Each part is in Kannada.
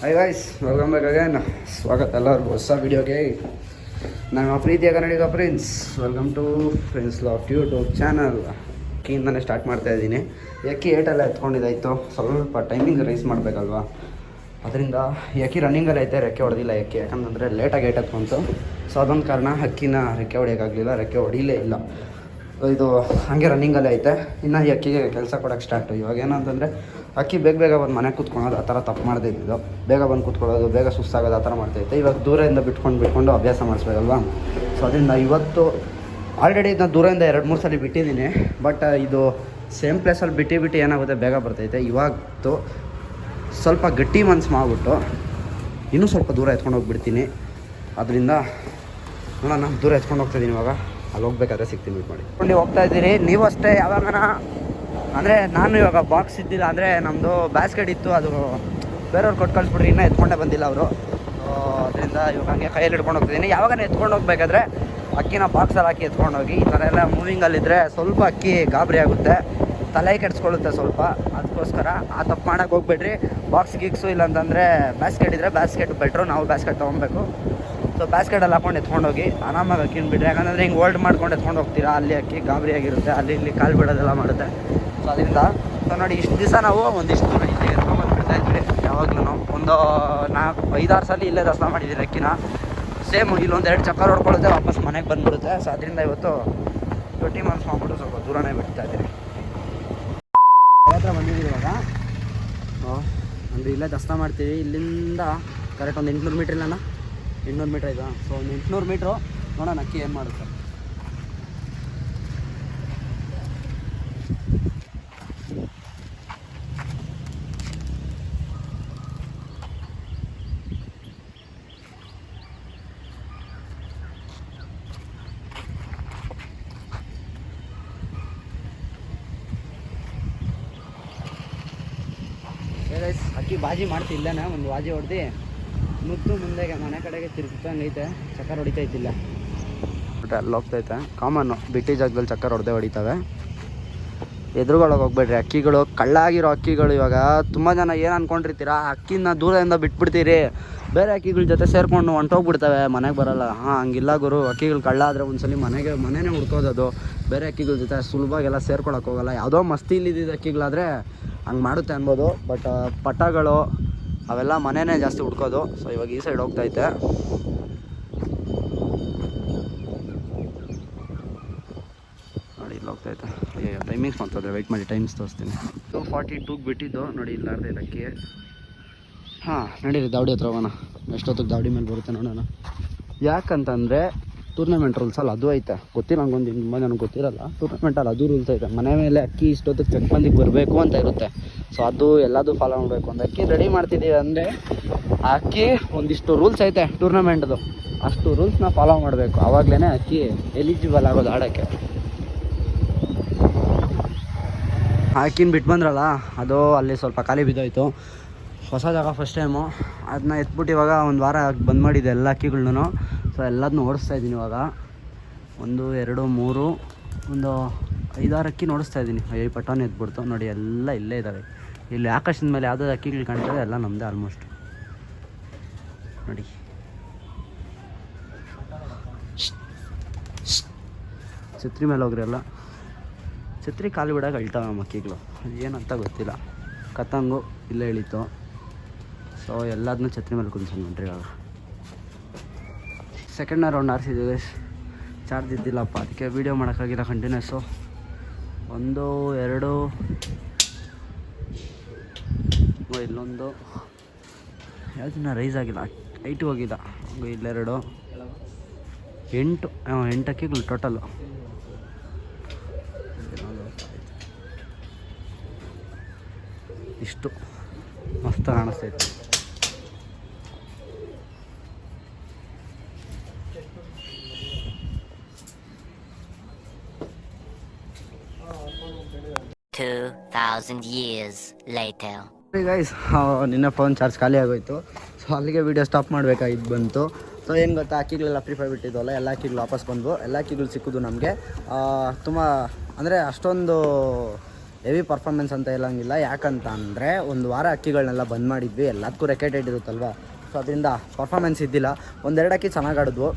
Hi guys welcome back again ಸ್ವಾಗತ ಎಲ್ಲರಿಗೂ. ಹೊಸ ವಿಡಿಯೋಗೆ ನಾನು ಪ್ರೀತಿಯ Kannadiga friends welcome to friends laugh YouTube channel ಅಕ್ಕಿಯಿಂದನೇ start ಮಾಡ್ತಾ ಇದ್ದೀನಿ. ಯಾಕೆ ಏಟೆಲ್ಲ ಎತ್ಕೊಂಡಿದ್ದಾಯ್ತು. ಸ್ವಲ್ಪ ಟೈಮಿಂಗ್ ರೈಸ್ ಮಾಡಬೇಕಲ್ವಾ? ಅದರಿಂದ ಯಾಕೆ ರನ್ನಿಂಗಲ್ಲಿ ಐತೆ ರೆಕ್ಕೆ ಹೊಡೆದಿಲ್ಲ ಯಾಕೆ ಯಾಕಂತಂದರೆ ಲೇಟಾಗಿ ಏಟ್ ಎತ್ಕೊಂತು. ಸೊ ಅದೊಂದು ಕಾರಣ ಅಕ್ಕಿನ ರೆಕ್ಕೆ ಹೊಡೆಯೋಕ್ಕಾಗಲಿಲ್ಲ ರೆಕ್ಕೆ ಹೊಡಿಲೇ ಇಲ್ಲ. ಇದು ಹಾಗೆ ರನ್ನಿಂಗಲ್ಲೇ ಐತೆ. ಇನ್ನು ಈ ಅಕ್ಕಿಗೆ ಕೆಲಸ ಕೊಡೋಕ್ಕೆ ಸ್ಟಾರ್ಟು ಇವಾಗ ಏನಂತಂದರೆ ಅಕ್ಕಿ ಬೇಗ ಬೇಗ ಬಂದು ಮನೆಗೆ ಕೂತ್ಕೊಳ್ಳೋದು ಆ ಥರ ತಪ್ಪು ಮಾಡದೇ ಇದ್ದಿದ್ದು. ಬೇಗ ಬಂದು ಕೂತ್ಕೊಳ್ಳೋದು, ಬೇಗ ಸುಸ್ತಾಗೋದು ಆ ಥರ ಮಾಡ್ತೈತೆ ಇವಾಗ ದೂರದಿಂದ ಬಿಟ್ಕೊಂಡು ಬಿಟ್ಕೊಂಡು ಅಭ್ಯಾಸ ಮಾಡಿಸ್ಬೇಕಲ್ವಾ? ಸೊ ಅದರಿಂದ ಇವತ್ತು ಆಲ್ರೆಡಿ ಇದನ್ನ ದೂರದಿಂದ ಎರಡು, ಮೂರು ಸಲ ಬಿಟ್ಟಿದ್ದೀನಿ. ಬಟ್ ಇದು ಸೇಮ್ ಪ್ಲೇಸಲ್ಲಿ ಬಿಟ್ಟು ಬಿಟ್ಟು ಏನಾಗುತ್ತೆ ಬೇಗ ಬರ್ತೈತೆ. ಇವತ್ತು ಸ್ವಲ್ಪ ಗಟ್ಟಿ ಮನ್ಸು ಮಾಡಿಬಿಟ್ಟು ಇನ್ನೂ ಸ್ವಲ್ಪ ದೂರ ಎತ್ಕೊಂಡು ಹೋಗ್ಬಿಡ್ತೀನಿ. ಅದರಿಂದ ನೋಡೋಣ ದೂರ ಎತ್ಕೊಂಡು ಹೋಗ್ತಾ ಇದ್ದೀನಿ ಇವಾಗ. ಅಲ್ಲಿ ಹೋಗ್ಬೇಕಾದ್ರೆ ಸಿಗ್ತೀನಿ ಮೀಟ್ ಮಾಡಿ. ನೀವು ಹೋಗ್ತಾ ಇದ್ದೀರಿ. ನೀವು ಅಷ್ಟೇ ಯಾವಾಗನ ಅಂದರೆ ನಾನು ಇವಾಗ ಬಾಕ್ಸ್ ಇದ್ದಿಲ್ಲ ಅಂದರೆ ನಮ್ಮದು ಬ್ಯಾಸ್ಕೆಟ್ ಇತ್ತು, ಅದು ಬೇರೆಯವ್ರು ಕೊಟ್ಟು ಕಳಿಸ್ಬಿಟ್ರಿ, ಇನ್ನೂ ಎತ್ಕೊಂಡೇ ಬಂದಿಲ್ಲ ಅವರು. ಅದರಿಂದ ಇವಾಗ ಹಂಗೆ ಕೈಯಲ್ಲಿ ಹಿಡ್ಕೊಂಡು ಹೋಗ್ತಿದ್ದೀನಿ. ಯಾವಾಗ ಎತ್ಕೊಂಡು ಹೋಗ್ಬೇಕಾದ್ರೆ ಅಕ್ಕಿನ ಬಾಕ್ಸಲ್ಲಿ ಹಾಕಿ ಎತ್ಕೊಂಡು ಹೋಗಿ, ಈ ಥರ ಎಲ್ಲ ಮೂವಿಂಗಲ್ಲಿದ್ದರೆ ಸ್ವಲ್ಪ ಅಕ್ಕಿ ಗಾಬರಿ ಆಗುತ್ತೆ. ತಲೆ ಕೆಡಿಸ್ಕೊಳ್ಳುತ್ತೆ ಸ್ವಲ್ಪ, ಅದಕ್ಕೋಸ್ಕರ ಆ ತಪ್ಪು ಮಾಡೋಕೆ ಹೋಗ್ಬೇಡ್ರಿ. ಬಾಕ್ಸ್ ಗಿಕ್ಸು ಇಲ್ಲಾಂತಂದರೆ ಬ್ಯಾಸ್ಕೆಟ್ ಇದ್ದರೆ ಬ್ಯಾಸ್ಕೆಟ್ ಬೆಟ್ರು ನಾವು ಬ್ಯಾಸ್ಕೆಟ್ ತೊಗೊಬೇಕು. ಸೊ ಬ್ಯಾಸ್ಕೆಟಲ್ಲಿ ಹಾಕೊಂಡು ಎತ್ಕೊಂಡು ಹೋಗಿ, ಆರಾಮಾಗಿ ಅಕ್ಕಿನ ಬಿಡ್ರಿ ಯಾಕಂದರೆ ಹಿಂಗೆ ಓಲ್ಡ್ ಮಾಡ್ಕೊಂಡು ಎತ್ಕೊಂಡು ಹೋಗ್ತೀರಾ, ಅಲ್ಲಿ ಅಕ್ಕಿ ಗಾಬರಿ ಆಗಿರುತ್ತೆ, ಅಲ್ಲಿ ಇಲ್ಲಿ ಕಾಲು ಬಿಡೋದೆಲ್ಲ ಮಾಡುತ್ತೆ. ಸೊ ಅದರಿಂದ. ಸೊ ನೋಡಿ, ಇಷ್ಟು ದಿವಸ ನಾವು ಒಂದಿಷ್ಟು ದೂರ ಇಲ್ಲಿ ಎತ್ಕೊಂಡ್ಬಂದು ಇದ್ವಿ. ಯಾವಾಗಲೂ ಒಂದು ನಾಲ್ಕು, ಐದಾರು ಸಲ ಇಲ್ಲೇ ದರ್ಶನ ಮಾಡಿದ್ದೀವಿ ಅಕ್ಕಿನ ಸೇಮ್ ಇಲ್ಲೊಂದು ಎರಡು ಚಕ್ಕರ್ ಹೊಡ್ಕೊಳ್ಳುತ್ತೆ ವಾಪಸ್ ಮನೆಗೆ ಬಂದ್ಬಿಡುತ್ತೆ. ಸೊ ಅದರಿಂದ ಇವತ್ತು ಟ್ವೆಂಟಿ ಮಂತ್ಸ್ ಮಾಡ್ಬಿಟ್ಟು ಸ್ವಲ್ಪ ದೂರನೇ ಬಿಡ್ತಾ ಇದ್ದೀರಿ ಹತ್ರ ಬಂದಿದ್ದೀವಿ ಇವಾಗ. ಅಂದರೆ ಇಲ್ಲೇ ದರ್ಶನ ಮಾಡ್ತೀವಿ. ಇಲ್ಲಿಂದ ಕರೆಕ್ಟ್ ಒಂದು ಎಂಟುನೂರು ಮೀಟ್ರ್ ಇಲ್ಲಣ್ಣ? ಎಂಟುನೂರು ಮೀಟ್ರ್ ಇದೆ ಸೊ ಒಂದು ಎಂಟುನೂರು ಮೀಟ್ರು ನೋಡೋಣ ಅಕ್ಕಿ ಏನು ಮಾಡುತ್ತೆ ಗೈಸ್ ಅಕ್ಕಿ ಬಾಜಿ ಮಾಡ್ತಿ ಇಲ್ಲೇನೆ? ಒಂದು ಬಾಜಿ ಹೊಡೆದು. ಮುತ್ತು ಮುಂದೆಗೆ ಮನೆ ಕಡೆಗೆ ತಿರುಗ್ತಂಗೈತೆ ಚಕ್ಕರ್ ಹೊಡಿತೈತಿಲ್ಲ ಬಟ್ ಅಲ್ಲಿ ಹೋಗ್ತೈತೆ ಕಾಮನ್ನು ಬಿಟ್ಟಿ ಜಾಗದಲ್ಲಿ ಚಕ್ಕರ್ ಹೊಡೆದೇ ಹೊಡಿತವೆ. ಎದುರುಗಳಿಗೆ ಹೋಗ್ಬೇಡ್ರಿ. ಅಕ್ಕಿಗಳು, ಕಳ್ಳಾಗಿರೋ ಅಕ್ಕಿಗಳು ಇವಾಗ ತುಂಬ ಜನ ಏನು ಅನ್ಕೊಂಡಿರ್ತೀರಾ? ಅಕ್ಕಿನ ದೂರದಿಂದ ಬಿಟ್ಬಿಡ್ತೀರಿ. ಬೇರೆ ಅಕ್ಕಿಗಳ ಜೊತೆ ಸೇರ್ಕೊಂಡು ಹೊಂಟೋಗ್ಬಿಡ್ತವೆ. ಮನೆಗೆ ಬರೋಲ್ಲ. ಹಾಂ, ಹಂಗಿಲ್ಲ ಗುರು. ಅಕ್ಕಿಗಳು ಕಳ್ಳ ಆದರೆ ಒಂದ್ಸಲಿ ಮನೆಗೆ, ಮನೆನೇ ಹುಡ್ಕೋದದು. ಬೇರೆ ಅಕ್ಕಿಗಳ ಜೊತೆ ಸುಲಭವಾಗೆಲ್ಲ ಸೇರ್ಕೊಳಕ್ಕೆ ಹೋಗಲ್ಲ. ಯಾವುದೋ ಮಸ್ತಿ ಇದ್ದಿದ್ದ ಅಕ್ಕಿಗಳಾದರೆ ಹಂಗೆ ಮಾಡುತ್ತೆ ಅನ್ಬೋದು ಬಟ್ ಪಟಗಳು ಅವೆಲ್ಲ ಮನೆನೇ ಜಾಸ್ತಿ ಹುಡ್ಕೋದು ಸೊ ಇವಾಗ ಈ ಸೈಡ್ ಹೋಗ್ತೈತೆ. ನೋಡಿ, ಇಲ್ಲಿ ಹೋಗ್ತೈತೆ. ಅಯ್ಯೋ ಟೈಮಿಂಗ್ಸ್ ಮಾಡ್ತದೆ ವೆಯ್ಟ್ ಮಾಡಿ ಟೈಮ್ಸ್ ತೋರಿಸ್ತೀನಿ. ಟು ಫಾರ್ಟಿ ಟೂಗೆ ಬಿಟ್ಟಿದ್ದು. ನೋಡಿ, ಇಲ್ಲ ಅರ್ಧ ಇದಕ್ಕೆ. ಹಾಂ, ನಡೀರಿ, ದಾವಡಿ ಹತ್ರ ಹೋಗೋಣ. ಎಷ್ಟೊತ್ತಿಗೆ ದಾವಡಿ ಮೇಲೆ ಬರುತ್ತೆ ನೋಡೋಣ. ಯಾಕಂತಂದರೆ ಟೂರ್ನಮೆಂಟ್ ಅಲ್ಲ, ಅದು ಐತೆ. ಗೊತ್ತಿಲ್ಲ, ನಂಗೊಂದು ತುಂಬ ನನಗೆ ಗೊತ್ತಿರಲ್ಲ. ಟೂರ್ನಮೆಂಟಲ್ಲಿ ಅದು ರೂಲ್ಸ್ ಐತೆ. ಮನೆ ಮೇಲೆ ಅಕ್ಕಿ ಇಷ್ಟೊತ್ತಿಗೆ ಚೆಕ್ ಬಂದಿಗೆ ಬರಬೇಕು ಅಂತ ಇರುತ್ತೆ. ಸೊ ಅದು ಎಲ್ಲದೂ ಫಾಲೋ ಮಾಡಬೇಕು. ಒಂದು ಅಕ್ಕಿ ರೆಡಿ ಮಾಡ್ತಿದ್ದೀವಿ ಅಂದರೆ, ಅಕ್ಕಿ ಒಂದಿಷ್ಟು ರೂಲ್ಸ್ ಐತೆ ಟೂರ್ನಮೆಂಟ್ದು ಅಷ್ಟು ರೂಲ್ಸ್ನ ಫಾಲೋ ಮಾಡಬೇಕು. ಆವಾಗಲೇ ಅಕ್ಕಿ ಎಲಿಜಿಬಲ್ ಆಗೋದು ಆಡೋಕ್ಕೆ. ಹಾಕಿನ ಬಿಟ್ಟು ಬಂದ್ರಲ್ಲ, ಅದು ಅಲ್ಲಿ ಸ್ವಲ್ಪ ಖಾಲಿ ಬಿದ್ದೋಯ್ತು. ಹೊಸ ಜಾಗ ಫಸ್ಟ್ ಟೈಮು ಅದನ್ನ ಎತ್ಬಿಟ್ಟು ಇವಾಗ ಒಂದು ವಾರ ಬಂದ್ ಮಾಡಿದೆ ಎಲ್ಲ ಅಕ್ಕಿಗಳ್ನು ಸೊ ಎಲ್ಲದನ್ನೂ ಓಡಿಸ್ತಾ ಇದ್ದೀನಿ ಇವಾಗ. ಒಂದು, ಎರಡು, ಮೂರು, ಒಂದು ಐದಾರು ಅಕ್ಕಿ ನೋಡಿಸ್ತಾ ಇದ್ದೀನಿ. ಐದು ಪಟಾನ್ ಎದ್ಬಿಡ್ತು. ನೋಡಿ, ಎಲ್ಲ ಇಲ್ಲೇ ಇದ್ದಾವೆ ಇಲ್ಲಿ ಆಕಾಶದ ಮೇಲೆ ಯಾವುದಾದ್ರು ಅಕ್ಕಿಗಳು ಕಾಣ್ತದೆ, ಎಲ್ಲ ನಮ್ಮದೇ ಆಲ್ಮೋಸ್ಟ್ ನೋಡಿ. ಛತ್ರಿ ಮೇಲೆ ಹೋಗ್ರಿ ಎಲ್ಲ. ಛತ್ರಿ ಕಾಲು ಬಿಡಾಗ ಅಳ್ತಾವೆ ಅಕ್ಕಿಗಳು. ಏನಂತ ಗೊತ್ತಿಲ್ಲ. ಕತ್ತಂಗು ಇಲ್ಲೇ ಇಳೀತು. ಸೊ ಎಲ್ಲದನ್ನೂ ಛತ್ರಿ ಮೇಲೆ ಕುಂದ್ಸೋಣ ನೋಡ್ರಿ ಇವಾಗ. ಸೆಕೆಂಡ್ ರೌಂಡ್ ಆರಿಸಿದ್ದೀವಿ ಚಾರ್ಜ್ ಇದ್ದಿಲ್ಲಪ್ಪ. ಅದಕ್ಕೆ ವೀಡಿಯೋ ಮಾಡೋಕ್ಕಾಗಿಲ್ಲ ಕಂಟಿನ್ಯೂಸು ಒಂದು, ಎರಡು ಇಲ್ಲೊಂದು. ಯಾವುದನ್ನ ರೈಸ್ ಆಗಿಲ್ಲ. ಐಟು ಹೋಗಿಲ್ಲ. ಹಂಗೆ ಇಲ್ಲೆರಡು. ಎಂಟು ಎಂಟಕ್ಕೆ ಟೋಟಲು ಇಷ್ಟು. ಮಸ್ತ್ ಕಾಣಿಸ್ತೈತೆ Two thousand years later. Guys ನಿನ್ನ ಫೋನ್ ಚಾರ್ಜ್ ಖಾಲಿ ಆಗೋಯ್ತು. ಸೊ ಅಲ್ಲಿಗೆ ವೀಡಿಯೋ ಸ್ಟಾಪ್ ಮಾಡಬೇಕಾಗಿದ್ದು ಬಂತು. ಸೊ ಏನು ಗೊತ್ತಾ, ಅಕ್ಕಿಗಳೆಲ್ಲ ಫೈರ್ ಬಿಟ್ಟಿದ್ವಲ್ಲ ಎಲ್ಲ ಅಕ್ಕಿಗಳು ವಾಪಸ್ ಬಂದವು. ಎಲ್ಲ ಅಕ್ಕಿಗಳು ಸಿಕ್ಕಿದ್ದು ನಮಗೆ. ತುಂಬ, ಅಂದರೆ ಅಷ್ಟೊಂದು ಹೆವಿ ಪರ್ಫಾರ್ಮೆನ್ಸ್ ಅಂತ ಹೇಳೋಂಗಿಲ್ಲ. ಯಾಕಂತ ಅಂದರೆ ಒಂದು ವಾರ ಅಕ್ಕಿಗಳನ್ನೆಲ್ಲ ಬಂದ್ ಮಾಡಿದ್ವಿ. ಎಲ್ಲದಕ್ಕೂ ರೆಕೆಟೆಡ್ ಇರುತ್ತಲ್ವ ಸೊ ಅದರಿಂದ ಪರ್ಫಾರ್ಮೆನ್ಸ್ ಇದ್ದಿಲ್ಲ. ಒಂದೆರಡು ಅಕ್ಕಿ ಚೆನ್ನಾಗಿ ಆಡಿದ್ವು.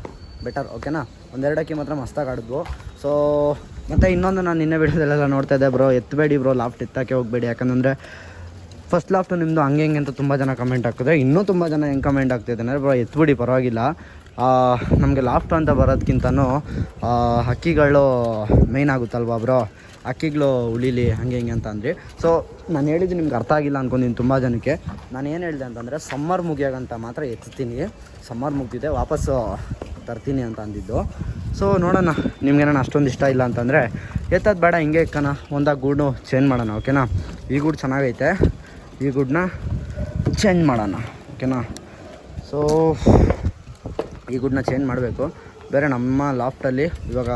ಬೆಟರ್ ಓಕೆನಾ ಒಂದೆರಡು ಅಕ್ಕಿ ಮಾತ್ರ ಮಸ್ತಾಗಿ ಆಡಿದ್ವು. ಸೊ ಮತ್ತು ಇನ್ನೊಂದು ನಾನು ನಿನ್ನೆ ವಿಡಿಯೋದಲ್ಲೆಲ್ಲ ನೋಡ್ತಾ ಇದ್ದೆ ಬ್ರೋ ಎತ್ತಬೇಡಿ ಬ್ರೋ ಲಾಫ್ಟ್ ಎತ್ತಕ್ಕೆ ಹೋಗಬೇಡಿ. ಯಾಕಂದರೆ ಫಸ್ಟ್ ಲಾಫ್ಟು ನಿಮ್ಮದು ಹಂಗೆ ಹಿಂಗೆ ಅಂತ ತುಂಬ ಜನ ಕಮೆಂಟ್ ಹಾಕಿದ್ರೆ, ಇನ್ನೂ ತುಂಬ ಜನ ಹೆಂಗೆ ಕಮೆಂಟ್ ಆಗ್ತಿದೆ ಅಂದರೆ ಬ್ರೋ ಎತ್ಬಿಡಿ, ಪರವಾಗಿಲ್ಲ. ನಮಗೆ ಲಾಫ್ಟ್ ಅಂತ ಬರೋದಕ್ಕಿಂತನೂ ಹಕ್ಕಿಗಳು ಮೇಯ್ನ್ ಆಗುತ್ತಲ್ವಾ ಬ್ರೋ ಹಕ್ಕಿಗಳು ಉಳಿಲಿ, ಹಂಗೆ ಹಿಂಗೆ ಅಂತ ಅಂದ್ರಿ. ಸೊ ನಾನು ಹೇಳಿದ್ದು ನಿಮ್ಗೆ ಅರ್ಥ ಆಗಿಲ್ಲ ಅಂದ್ಕೊಂಡಿನಿ ತುಂಬ ಜನಕ್ಕೆ. ನಾನು ಏನು ಹೇಳಿದೆ ಅಂತಂದರೆ ಸಮ್ಮರ್ ಮುಗಿಯಾಗಂತ ಮಾತ್ರ ಎತ್ತೀನಿ. ಸಮ್ಮರ್ ಮುಗ್ದಿದೆ, ವಾಪಸ್ಸು ತರ್ತೀನಿ ಅಂತ ಅಂದಿದ್ದು. ಸೊ ನೋಡೋಣ ನಿಮ್ಗೇನ ಅಷ್ಟೊಂದು ಇಷ್ಟ ಇಲ್ಲ ಅಂತಂದರೆ, ಎತ್ತದು ಬೇಡ, ಹಿಂಗೆ ಇಕ್ಕಣ ಒಂದಾಗ ಗೂಡು ಚೇಂಜ್ ಮಾಡೋಣ ಓಕೆನಾ ಈ ಗೂಡು ಚೆನ್ನಾಗೈತೆ, ಈ ಗೂಡನ್ನ ಚೇಂಜ್ ಮಾಡೋಣ ಓಕೆನಾ ಸೊ ಈ ಗುಡ್ನ ಚೇಂಜ್ ಮಾಡಬೇಕು. ಬೇರೆ ನಮ್ಮ ಲಾಫ್ಟಲ್ಲಿ ಇವಾಗ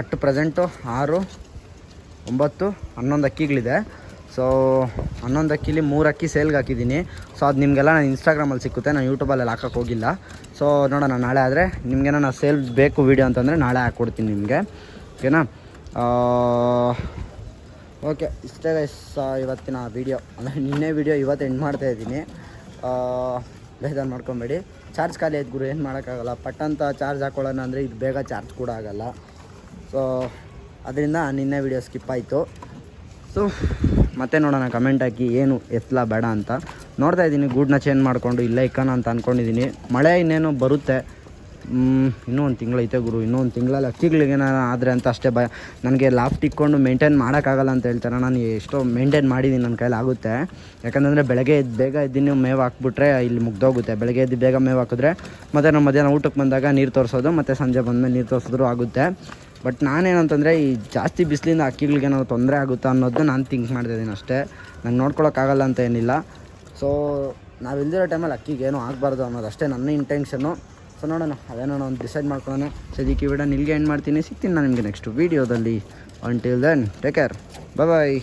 ಅಟ್ ಪ್ರೆಸೆಂಟು ಆರು, ಒಂಬತ್ತು, ಹನ್ನೊಂದು ಅಕ್ಕಿಗಳಿದೆ. ಸೊ ಹನ್ನೊಂದು ಅಕ್ಕಿಲಿ ಮೂರು ಅಕ್ಕಿ ಸೇಲ್ಗೆ ಹಾಕಿದ್ದೀನಿ. ಸೊ ಅದು ನಿಮಗೆಲ್ಲ ನಾನು ಇನ್ಸ್ಟಾಗ್ರಾಮಲ್ಲಿ ಸಿಕ್ಕುತ್ತೆ. ನಾನು ಯೂಟ್ಯೂಬಲ್ಲಿ ಹಾಕಕ್ಕೆ ಹೋಗಿಲ್ಲ. ಸೊ ನೋಡೋಣ, ನಾಳೆ ಆದರೆ ನಿಮಗೆ ನಾನು ಸೇಲ್ ಬೇಕು ವೀಡಿಯೋ ಅಂತಂದರೆ ನಾಳೆ ಹಾಕ್ಕೊಡ್ತೀನಿ ನಿಮಗೆ. ಓಕೆನಾ ಓಕೆ ಇಷ್ಟೇ ಗೈಸ್ ಇವತ್ತಿನ ವೀಡಿಯೋ ಅಂದರೆ ನಿನ್ನೆ ವೀಡಿಯೋ ಇವತ್ತು ಎಂಡ್ ಮಾಡ್ತಾ ಇದ್ದೀನಿ. ಬೇಜಾರು ಮಾಡ್ಕೊಬೇಡಿ. ಚಾರ್ಜ್ ಖಾಲಿ ಆಯ್ತು ಗುರು, ಏನು ಮಾಡೋಕ್ಕಾಗಲ್ಲ. ಪಟ್ಟಂತ ಚಾರ್ಜ್ ಹಾಕೊಳ್ಳೋಣ ಅಂದರೆ ಇದು ಬೇಗ ಚಾರ್ಜ್ ಕೂಡ ಆಗಲ್ಲ. ಸೊ ಅದರಿಂದ ನಿನ್ನೆ ವೀಡಿಯೋ ಸ್ಕಿಪ್ ಆಯಿತು. ಸೊ ಮತ್ತೆ ನೋಡೋಣ ಕಮೆಂಟ್ ಹಾಕಿ ಏನು ಎತ್ತಲ ಬೇಡ ಅಂತ. ನೋಡ್ತಾ ಇದ್ದೀನಿ ಗೂಡನ್ನ ಚೇಂಜ್ ಮಾಡಿಕೊಂಡು ಇಲ್ಲೇ ಇಕ್ಕಣ ಅಂತ ಅಂದ್ಕೊಂಡಿದ್ದೀನಿ ಮಳೆ ಇನ್ನೇನು ಬರುತ್ತೆ? ಇನ್ನೂ ಒಂದು ತಿಂಗಳೈತೆ ಗುರು, ಇನ್ನೂ ಒಂದು ತಿಂಗಳಲ್ಲಿ. ಅಕ್ಕಿಗಳಿಗೆ ಆದರೆ ಅಂತ ಅಷ್ಟೇ ಭಯ. ನನಗೆ ಲಾಫ್ಟ್ ಇಕ್ಕೊಂಡು ಮೇಂಟೈನ್ ಮಾಡೋಕ್ಕಾಗಲ್ಲ ಅಂತ ಹೇಳ್ತಾರೆ. ನಾನು ಎಷ್ಟೋ ಮೇಂಟೈನ್ ಮಾಡಿದ್ದೀನಿ ನನ್ನ ಕೈಲಿ ಆಗುತ್ತೆ. ಯಾಕಂತಂದರೆ ಬೆಳಗ್ಗೆ ಎದ್ದು ಬೇಗ ಇದ್ದೀನಿ ಮೇವು ಹಾಕ್ಬಿಟ್ರೆ ಇಲ್ಲಿ ಮುಗ್ದೋಗುತ್ತೆ. ಬೆಳಗ್ಗೆ ಎದ್ದು ಬೇಗ ಮೇವು ಹಾಕಿದ್ರೆ ಮತ್ತು ನಮ್ಮ ಮಧ್ಯಾಹ್ನ ಊಟಕ್ಕೆ ಬಂದಾಗ ನೀರು ತೋರಿಸೋದು, ಮತ್ತು ಸಂಜೆ ಬಂದಮೇಲೆ ನೀರು ತೋರಿಸಿದ್ರು ಆಗುತ್ತೆ. ಬಟ್ ನಾನೇನಂತಂದರೆ ಈ ಜಾಸ್ತಿ ಬಿಸಿಲಿಂದ ಅಕ್ಕಿಗಳಿಗೆ ಏನಾದ್ರು ತೊಂದರೆ ಆಗುತ್ತಾ ಅನ್ನೋದನ್ನ ನಾನು ಥಿಂಕ್ ಮಾಡ್ತಿದ್ದೀನಿ ಅಷ್ಟೇ. ನಂಗೆ ನೋಡ್ಕೊಳೋಕ್ಕಾಗಲ್ಲ ಅಂತ ಏನಿಲ್ಲ. ಸೊ ನಾವು ಇಲ್ದಿರೋ ಟೈಮಲ್ಲಿ ಅಕ್ಕಿಗೆ ಏನೂ ಆಗಬಾರ್ದು ಅನ್ನೋದು ಅಷ್ಟೇ ನನ್ನ ಇಂಟೆನ್ಷನು ಸೊ ನೋಡೋಣ ಅದೇನೋ ಒಂದು ಡಿಸೈಡ್ ಮಾಡ್ಕೊಳೋಣ ಸದ್ಯಕ್ಕೆ ವಿಡಿಯೋ ನಿಲ್ಗೆ ಎಂಡ್ ಮಾಡ್ತೀನಿ. ಸಿಗ್ತೀನಿ ನಾನು ನಿಮಗೆ ನೆಕ್ಸ್ಟ್ ವೀಡಿಯೋದಲ್ಲಿ until then take care bye